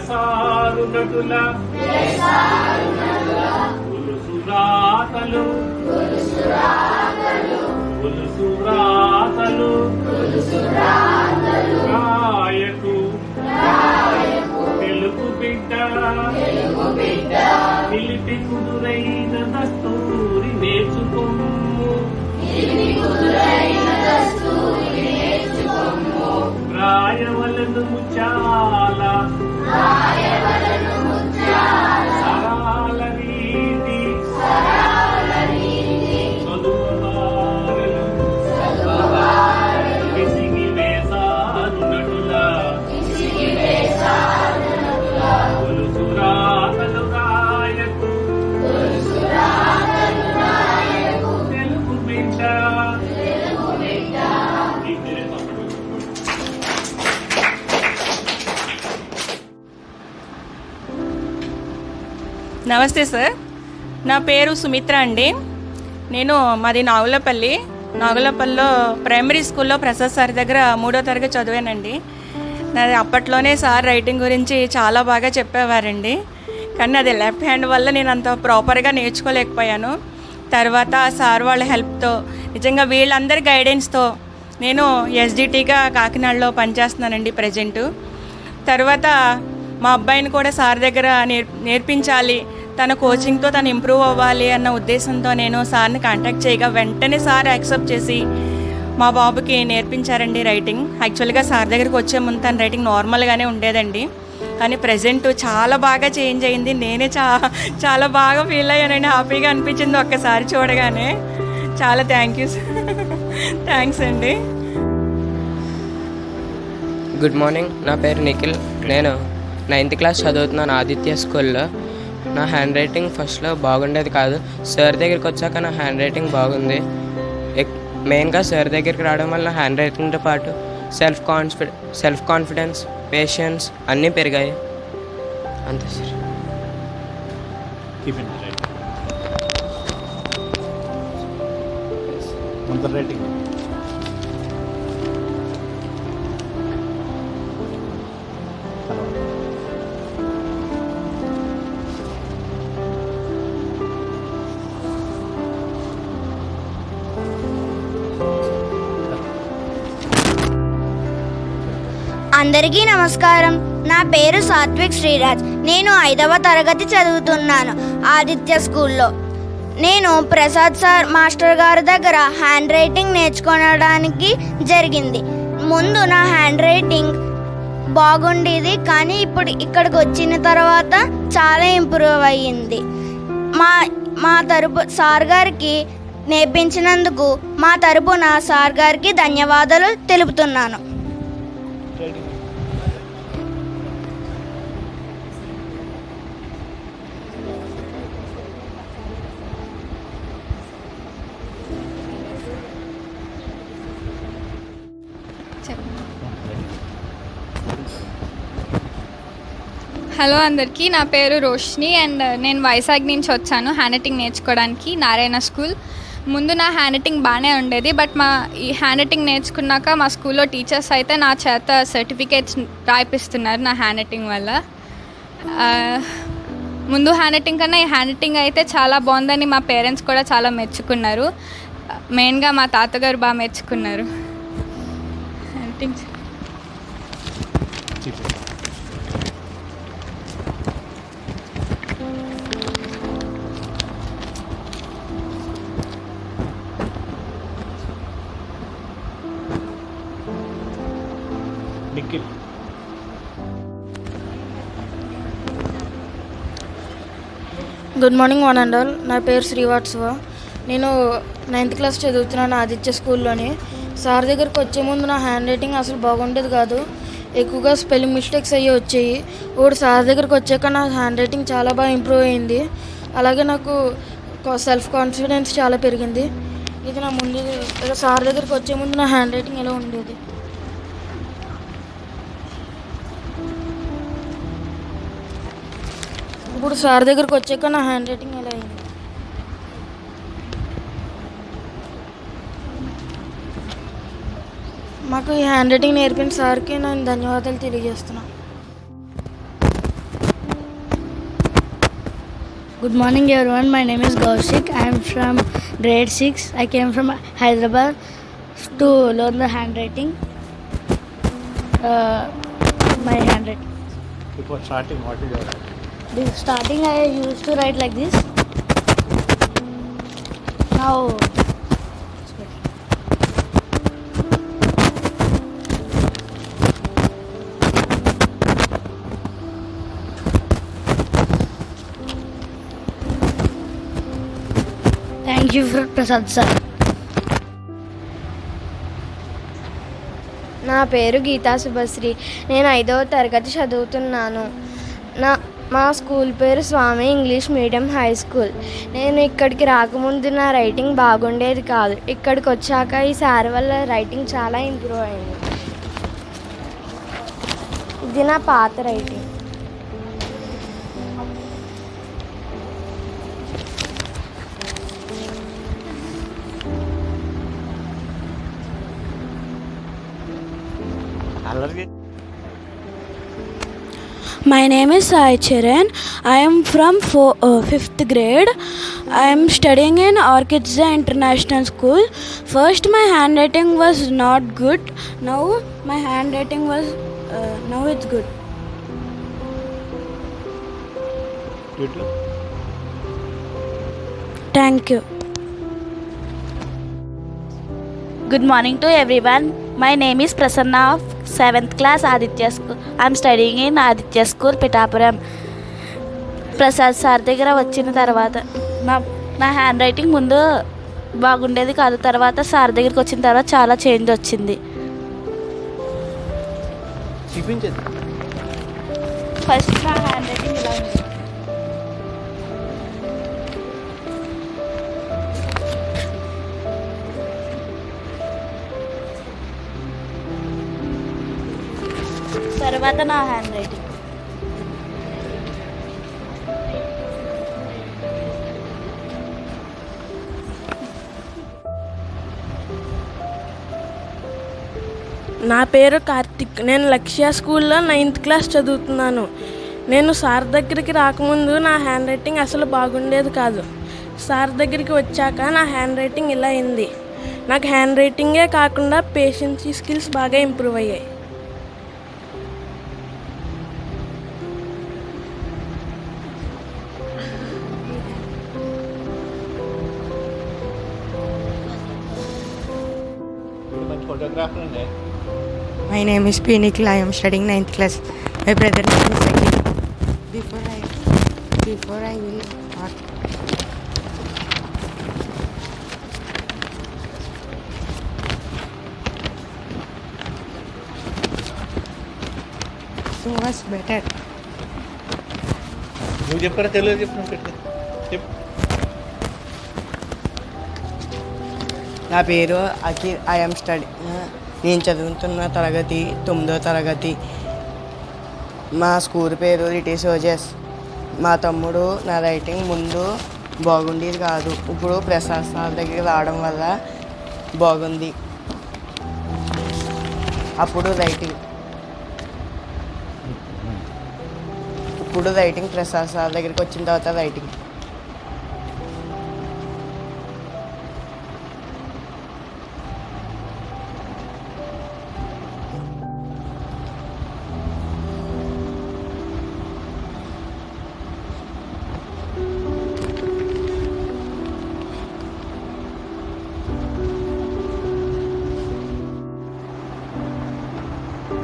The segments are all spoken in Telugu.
విసిగి వేసారునటుల పులుసురాతలు రాతలు రాయకు తెలుగు బిడ్డ. నిలిపి కుదురైన దస్తూరి నేర్చుకొమ్ము. రాయవలను చాలా Amen. నమస్తే సార్. నా పేరు సుమిత్ర అండి. నేను మాది నాగులపల్లి. నాగులపల్లిలో ప్రైమరీ స్కూల్లో ప్రసాద్ సార్ దగ్గర మూడో తరగతి చదివానండి. నాది అప్పట్లోనే సార్ రైటింగ్ గురించి చాలా బాగా చెప్పేవారండి. కానీ అది లెఫ్ట్ హ్యాండ్ వల్ల నేను అంత ప్రాపర్గా నేర్చుకోలేకపోయాను. తర్వాత సార్ వాళ్ళ హెల్ప్తో నిజంగా వీళ్ళందరి గైడెన్స్తో నేను ఎస్డిటీగా కాకినాడలో పనిచేస్తున్నానండి ప్రజెంటు. తర్వాత మా అబ్బాయిని కూడా సార్ దగ్గర నేర్ నేర్పించాలి. తన కోచింగ్తో తను ఇంప్రూవ్ అవ్వాలి అన్న ఉద్దేశంతో నేను సార్ని కాంటాక్ట్ చేయగా వెంటనే సార్ యాక్సెప్ట్ చేసి మా బాబుకి నేర్పించారండి రైటింగ్ యాక్చువల్గా సార్ దగ్గరికి వచ్చే ముందు తన రైటింగ్ నార్మల్గానే ఉండేదండి. కానీ ప్రజెంట్ చాలా బాగా చేంజ్ అయింది. నేనే చా చాలా బాగా ఫీల్ అయ్యానండి హ్యాపీగా అనిపించింది ఒక్కసారి చూడగానే. చాలా థ్యాంక్ యూ థ్యాంక్స్ అండి. గుడ్ మార్నింగ్ నా పేరు నిఖిల్. నేను నైన్త్ క్లాస్ చదువుతున్నాను ఆదిత్య స్కూల్లో నా హ్యాండ్ రైటింగ్ ఫస్ట్లో బాగుండేది కాదు. సార్ దగ్గరికి వచ్చాక నా హ్యాండ్ రైటింగ్ బాగుంది. ఎక్- మెయిన్గా సార్ దగ్గరికి రావడం వల్ల హ్యాండ్ రైటింగ్తో పాటు self confide self confidence patience అన్నీ పెరిగాయి. అంతే సార్. రైటింగ్ అందరికీ నమస్కారం. నా పేరు సాత్విక్ శ్రీరాజ్. నేను ఐదవ తరగతి చదువుతున్నాను ఆదిత్య స్కూల్లో. నేను ప్రసాద్ సార్ మాస్టర్ గారి దగ్గర హ్యాండ్ రైటింగ్ నేర్చుకోవడానికి జరిగింది. ముందు నా హ్యాండ్ రైటింగ్ బాగుండేది కానీ ఇప్పుడు ఇక్కడికి వచ్చిన తర్వాత చాలా ఇంప్రూవ్ అయ్యింది. మా మా తరపు సార్ గారికి నేర్పించినందుకు మా తరపున సార్ గారికి ధన్యవాదాలు తెలుపుతున్నాను. హలో అందరికీ నా పేరు రోష్ని అండ్ నేను వైజాగ్ నుంచి వచ్చాను హ్యాండ్ రైటింగ్ నేర్చుకోవడానికి నారాయణ స్కూల్. ముందు నా హ్యాండ్ రైటింగ్ బాగానే ఉండేది బట్ మా ఈ హ్యాండ్ రైటింగ్ నేర్చుకున్నాక మా స్కూల్లో టీచర్స్ అయితే నా చేత సర్టిఫికేట్స్ రాయిపిస్తున్నారు నా హ్యాండ్ రైటింగ్ వల్ల ముందు హ్యాండ్ రైటింగ్ కన్నా ఈ హ్యాండ్ రైటింగ్ అయితే చాలా బాగుందని మా పేరెంట్స్ కూడా చాలా మెచ్చుకున్నారు. మెయిన్గా మా తాతగారు బాగా మెచ్చుకున్నారు. Handwriting Keep Nikhil good morning one and all నా పేరు శ్రీవాత్సవ నేను నైన్త్ క్లాస్ చదువుతున్నాను ఆదిత్య స్కూల్లోని సార్ దగ్గరికి వచ్చే ముందు నా హ్యాండ్ రైటింగ్ అసలు బాగుండేది కాదు. ఎక్కువగా స్పెల్లింగ్ మిస్టేక్స్ అయ్యి వచ్చాయి. ఇప్పుడు సార్ దగ్గరికి వచ్చాక నా హ్యాండ్ రైటింగ్ చాలా బాగా ఇంప్రూవ్ అయింది. అలాగే నాకు సెల్ఫ్ కాన్ఫిడెన్స్ చాలా పెరిగింది. ఇది నా ముందు సార్ దగ్గరికి వచ్చే ముందు నా హ్యాండ్ రైటింగ్ ఎలా ఉండేది? ఇప్పుడు సార్ దగ్గరికి వచ్చాక నా హ్యాండ్ రైటింగ్ నాకు ఈ హ్యాండ్ రైటింగ్ నేర్పిన సార్కి నేను ధన్యవాదాలు తెలియజేస్తున్నాను good morning everyone my name is Goushik I'm from grade six I came from Hyderabad to learn the handwriting my handwriting starting I use to write like this now Thank Prasad sir sir. నా పేరు గీతా శుభశ్రీ నేను ఐదవ తరగతి చదువుతున్నాను. నా మా స్కూల్ పేరు Swami English medium high school. నేను ఇక్కడికి రాకముందు నా రైటింగ్ బాగుండేది కాదు. ఇక్కడికి వచ్చాక ఈ సార్ వల్ల రైటింగ్ చాలా ఇంప్రూవ్ అయింది. ఇది నా పాత writing. My name is Sai Charan. I am from fo- uh, fifth grade. I am studying in Orchidza International School. First, my handwriting was not good. Now, my handwriting was uh, now it's good. Thank you. Good morning to everyone. My name is Prasanna of 7th class Aditya School. I'm studying in Aditya School, Pitapuram. Prasad sir దగ్గర వచ్చిన తర్వాత నా నా హ్యాండ్ రైటింగ్ ముందు బాగుండేది కాదు తర్వాత సార్ దగ్గరికి వచ్చిన తర్వాత చాలా చేంజ్ వచ్చింది ఫస్ట్ నా హ్యాండ్ రైటింగ్ ఇలా ఉంది తర్వాత నా హ్యాండ్ రైటింగ్ నా పేరు కార్తిక్. నేను లక్ష్య స్కూల్లో నైన్త్ క్లాస్ చదువుతున్నాను. నేను సార్ దగ్గరికి రాకముందు నా హ్యాండ్ రైటింగ్ అసలు బాగుండేది కాదు. సార్ దగ్గరికి వచ్చాక నా హ్యాండ్ రైటింగ్ ఇలా అయింది. నాకు హ్యాండ్ రైటింగే కాకుండా పేషెన్సీ స్కిల్స్ బాగా ఇంప్రూవ్ అయ్యాయి. వీడు మంచి ఫోటోగ్రాఫర్ అండి My name is P. Nikhil. I am studying ninth class. My brother name is Akhil. Before I before I will start. So was better. నువ్వు చెప్పారా తెలుగు చెప్పు పెట్టు చెప్పు నా పేరు అఖిల్. ఐఎమ్ స్టడీ నేను చదువుతున్న తరగతి తొమ్మిదో తరగతి. మా స్కూల్ పేరు లిటిల్ సోజెస్. మా తమ్ముడు నా రైటింగ్ ముందు బాగుండేది కాదు. ఇప్పుడు ప్రసాద్ సార్ దగ్గరికి రావడం వల్ల బాగుంది. అప్పుడు రైటింగ్ ఇప్పుడు రైటింగ్ ప్రసాద్ సార్ దగ్గరికి వచ్చిన తర్వాత రైటింగ్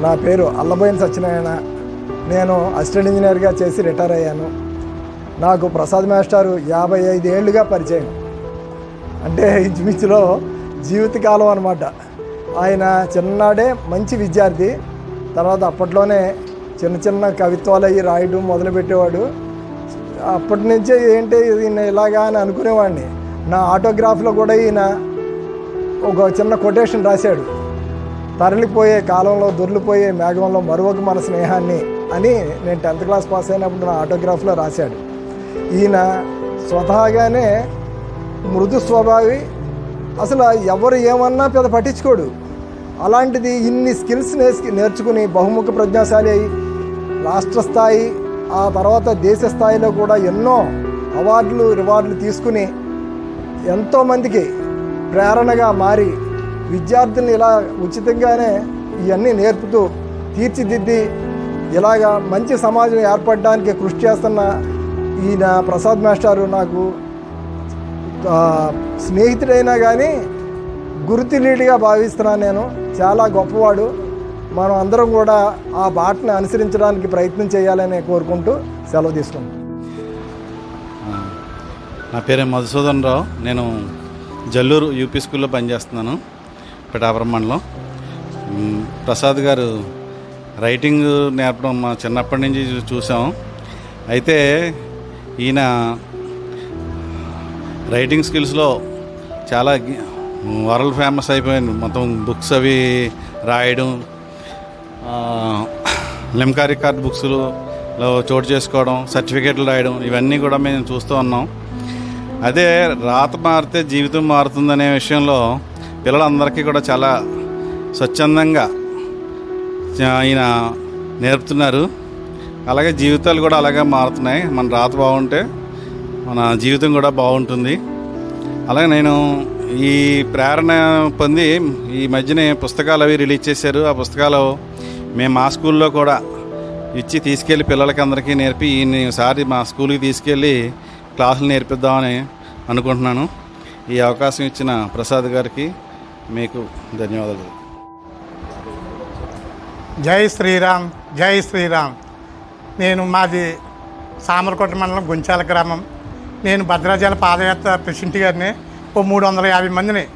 నా పేరు అల్లబోయిన సత్యనారాయణ. నేను అసిస్టెంట్ ఇంజనీర్గా చేసి రిటైర్ అయ్యాను. నాకు ప్రసాద్ మాస్టారు యాభై ఐదు ఏళ్ళుగా పరిచయం. అంటే ఇంచుమించులో జీవితకాలం అనమాట ఆయన చిన్ననాడే మంచి విద్యార్థి. తర్వాత అప్పట్లోనే చిన్న చిన్న కవిత్వాలు అవి రాయడం మొదలుపెట్టేవాడు. అప్పటి నుంచే ఏంటి ఈయన ఇలాగా అని అనుకునేవాడిని. నా ఆటోగ్రాఫ్లో కూడా ఈయన ఒక చిన్న కొటేషన్ రాశాడు. తరలిపోయే కాలంలో దొర్లిపోయే మేఘంలో మరొక మన స్నేహాన్ని అని నేను టెన్త్ క్లాస్ పాస్ అయినప్పుడు నా ఆటోగ్రాఫ్లో రాశాడు. ఈయన స్వతహాగానే మృదు స్వభావి. అసలు ఎవరు ఏమన్నా పెద్ద పట్టించుకోడు. అలాంటిది ఇన్ని స్కిల్స్ నేర్చుకుని బహుముఖ ప్రజ్ఞాశాలి అయి రాష్ట్ర స్థాయి ఆ తర్వాత దేశ స్థాయిలో కూడా ఎన్నో అవార్డులు రివార్డులు తీసుకుని ఎంతోమందికి ప్రేరణగా మారి విద్యార్థుల్ని ఇలా ఉచితంగానే ఇవన్నీ నేర్పుతూ తీర్చిదిద్ది ఇలాగా మంచి సమాజం ఏర్పడడానికి కృషి చేస్తున్న ఈయన ప్రసాద్ మాస్టారు నాకు స్నేహితుడైనా కానీ గురుతులీడిగా భావిస్తున్నాను నేను. చాలా గొప్పవాడు. మనం అందరం కూడా ఆ బాటను అనుసరించడానికి ప్రయత్నం చేయాలని కోరుకుంటూ సెలవు తీసుకుంటాం నా పేరు మధుసూదన్ రావు. నేను జల్లూరు యూపీ స్కూల్లో పనిచేస్తున్నాను. పిఠాపురం మండలం. ప్రసాద్ గారు రైటింగ్ నేర్పడం మా చిన్నప్పటి నుంచి చూసాం. అయితే ఈయన రైటింగ్ స్కిల్స్లో చాలా వరల్డ్ ఫేమస్ అయిపోయింది మొత్తం బుక్స్ అవి రాయడం లిమ్కా రికార్డ్ బుక్స్లో చోటు చేసుకోవడం సర్టిఫికేట్లు రాయడం ఇవన్నీ కూడా మేము చూస్తూ ఉన్నాం. అదే రాత మారితే జీవితం మారుతుందనే విషయంలో పిల్లలందరికీ కూడా చాలా స్వచ్ఛందంగా ఆయన నేర్పుతున్నారు. అలాగే జీవితాలు కూడా అలాగే మారుతున్నాయి. మన రాత బాగుంటే మన జీవితం కూడా బాగుంటుంది. అలాగే నేను ఈ ప్రేరణ పొంది ఈ మధ్యనే పుస్తకాలు అవి రిలీజ్ చేశారు. ఆ పుస్తకాలు మేము మా స్కూల్లో కూడా ఇచ్చి తీసుకెళ్ళి పిల్లలకి అందరికీ నేర్పి ఈసారి మా స్కూల్కి తీసుకెళ్ళి క్లాసులు నేర్పిద్దామని అనుకుంటున్నాను. ఈ అవకాశం ఇచ్చిన ప్రసాద్ గారికి మీకు ధన్యవాదాలు. జై శ్రీరామ్ జై శ్రీరామ్. నేను మాది సామర్కోట మండలం గుంచాల గ్రామం. నేను భద్రాచల పాదయాత్ర ప్రెసిడెంట్ గారిని ఓ మూడు వందల యాభై మందిని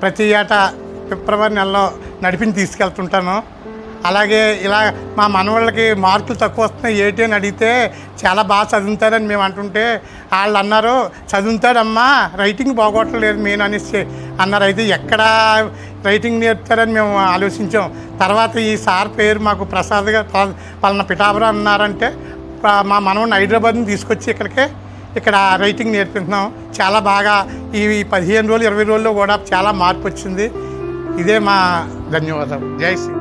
ప్రతి ఏటా ఫిబ్రవరి నెలలో నడిపించి తీసుకెళ్తుంటాను. అలాగే ఇలా మా మనవాళ్ళకి మార్కులు తక్కువ వస్తున్నాయి ఏంటి అని అడిగితే చాలా బాగా చదువుతారని మేము అంటుంటే వాళ్ళు అన్నారు చదువుతాడమ్మా రైటింగ్ బాగోట్లేదు మెయిన్ అనేసి అన్నారు. అయితే ఎక్కడ రైటింగ్ నేర్పుతారని మేము ఆలోచించాం. తర్వాత ఈ సార్ పేరు మాకు ప్రసాద్గా వాళ్ళ ప- పలానా పిఠాపురం అన్నారంటే మా మనవాడిని హైదరాబాద్ని తీసుకొచ్చి ఇక్కడికే ఇక్కడ రైటింగ్ నేర్పిస్తున్నాం. చాలా బాగా ఈ పదిహేను రోజులు ఇరవై రోజుల్లో కూడా చాలా మార్పు వచ్చింది. ఇదే మా ధన్యవాదాలు జై శ్రీ